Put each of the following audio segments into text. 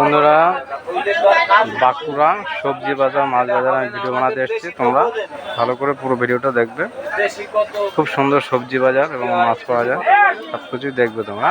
বন্ধুরা, বাঁকুড়া সবজি বাজার, মাছ বাজার, আমি ভিডিও বানাতে এসেছি, তোমরা ভালো করে পুরো ভিডিওটা দেখবে। খুব সুন্দর সবজি বাজার এবং মাছ পাওয়া যায়, সবকিছুই দেখবে তোমরা।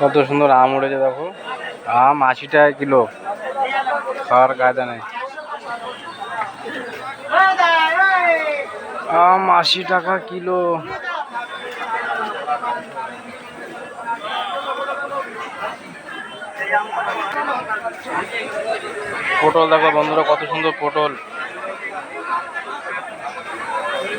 কত সুন্দর আম উঠেছে দেখো। আম আশি টাকা কিলো। খাওয়ার কায়দা নেই। আম আশি টাকা কিলো। পটল দেখো বন্ধুরা, কত সুন্দর পটল।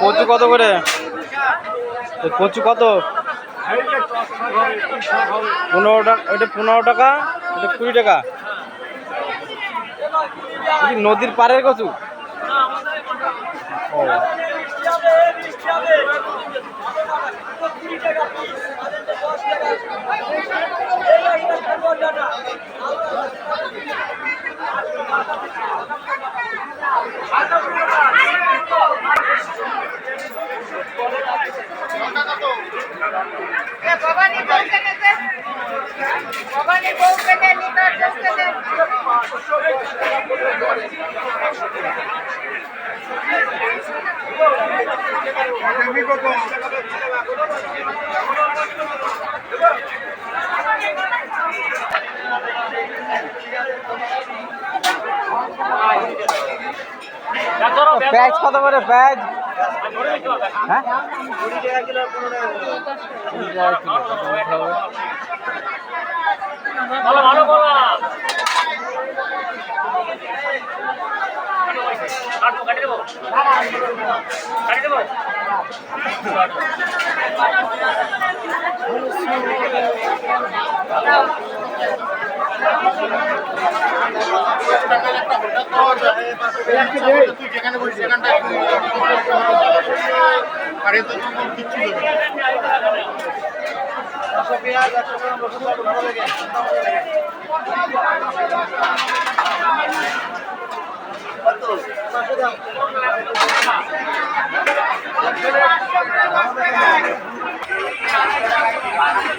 কচু কত করে? কচু কত? পনেরো টাকা, এটা পনেরো টাকা, এটা কুড়ি টাকা। নদীর পাড়ের কচু? ও। ভবানী বউ কেনেছে ভবানী বউ কেনে নিকার কেনে প্যাজ কত করে প্যাজ হ্যাঁ কিলো কত বলতে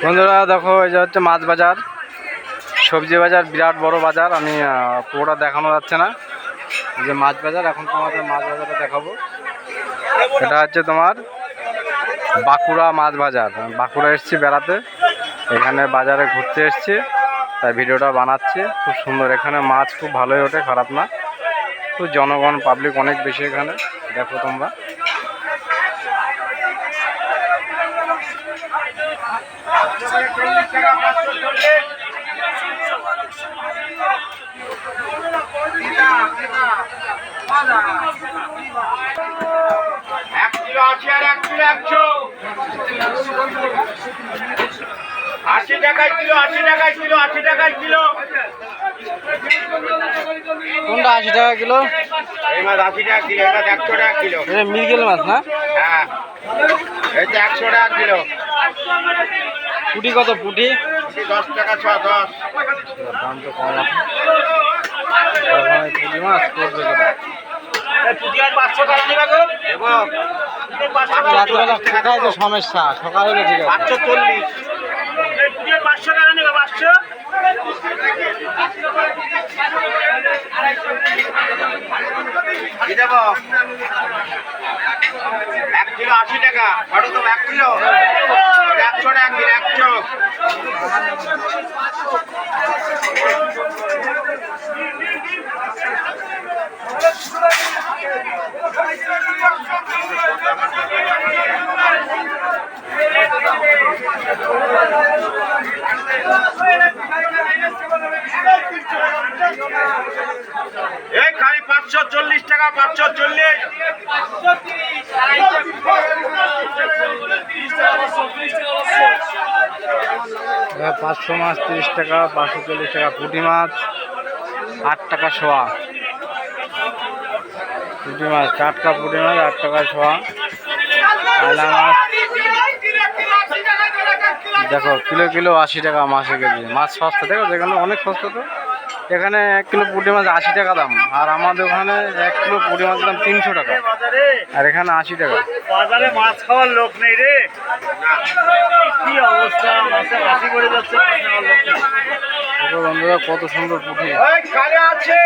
বন্ধুরা, দেখো, এই যে হচ্ছে মাছ বাজার। সবজি বাজার বিরাট বড় বাজার, আমি পুরোটা দেখানো যাচ্ছে না। যে মাছ বাজার, এখন তোমাদের মাছ বাজারটা দেখাবো। এটা হচ্ছে তোমার বাঁকুড়া মাছ বাজার। বাঁকুড়া এসছি বেড়াতে। এখানে বাজারে ঘুরতে এসছি। তাই ভিডিওটা বানাচ্ছি। খুব সুন্দর এখানে মাছ খুব ভালোই ওঠে, খারাপ না। খুব জনগণ পাবলিক অনেক বেশি এখানে। দেখো তোমরা এক কিলো আশি আর এক কিলো একশো আশি টাকায় কিলো আশি টাকায় কিলো আশি টাকায় কিলো। কোনটা আশি টাকা কিলো? এই মাছ আশি টাকা কিলো এই মাছ একশো টাকা কিলো। মিরগেল মাছ না? হ্যাঁ। একশো টাকা কিলো। পুটি কত পুটি? দশ টাকা ছ দশ। দাম কম আছে। মাছ করবে তো সমস্যা সকালে হলে ঠিক আছে পাঁচশো চল্লিশ পাঁচশো টাকা নেবে পাঁচশো কি দেবো এক কিলো আশি টাকা কত তো এক কিলো এটা একশো টাকা কিলো একশো এই খালি পাঁচশো চল্লিশ টাকা পাঁচশো চল্লিশ। পাঁচশো মাছ, তিরিশ টাকা, পাঁচশো চল্লিশ টাকা পুঁটি মাছ, আট টাকা শোয়া পুঁটি মাছ, টাটকা পুঁটি মাছ, আট টাকা শোয়া আয়লা মাছ, দেখো, কিলো কিলো আশি টাকা মাসে কেজি। মাছ সস্তা, দেখো, যেখানে অনেক সস্তা তো। এখানে এক কিলো পুঁটি মাছ আশি টাকা দাম আর আমাদের ওখানে এক কিলো পুঁটি মাছের দাম তিনশো টাকা। আর এখানে আশি টাকা। বাজারে মাছ খাওয়ার লোক নেই রে। কি অবস্থা? মাছে মাছি করে যাচ্ছে মাছ বন্ধুরা কত সুন্দর পুঁটি। খালি আছে।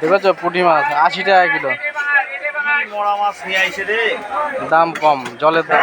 দেখেছ পুঁটি মাছ? আশি টাকা কিলো। মরা মাছ নিয়ে আইছে রে। দাম কম জলের দাম।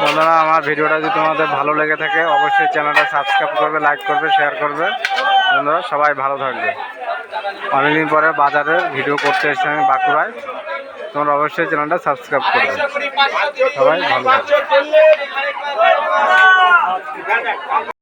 বন্ধুরা, আমার ভিডিওটা যদি তোমাদের ভালো লেগে থাকে, অবশ্যই চ্যানেলটা সাবস্ক্রাইব করবে লাইক করবে শেয়ার করবে। বন্ধুরা, সবাই ভালো থাকবে। অনেকদিন পরে বাজারে ভিডিও করতে এসেছি আমি বাঁকুড়ায়। তোমরা অবশ্যই চ্যানেলটা সাবস্ক্রাইব করবে। সবাই ভালো